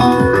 Música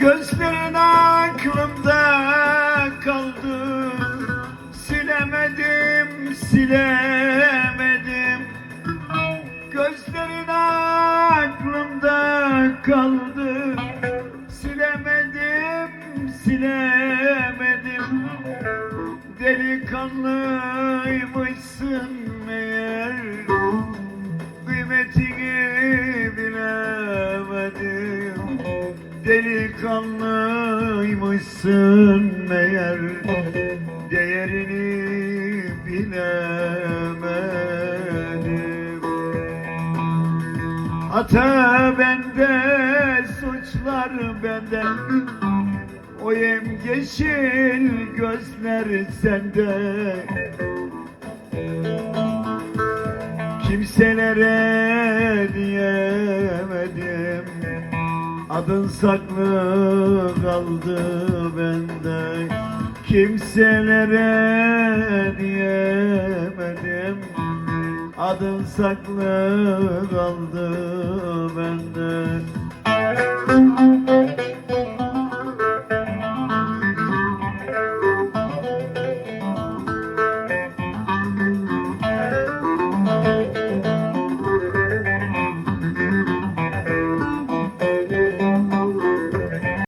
Gözlerin aklımda kaldı. Silemedim, silemedim. Gözlerin aklımda kaldı. Silemedim, silemedim. Delikanlıymışsın meğer. Kıymetini Delikanlıymışsın meğer. Değerini bilemedim. Hata bende, suçlar bende. O yemyeşil gözler sende. Kimselere diyemedim Adın saklı kaldı bende. Kimselere diyemedim. Adın saklı kaldı bende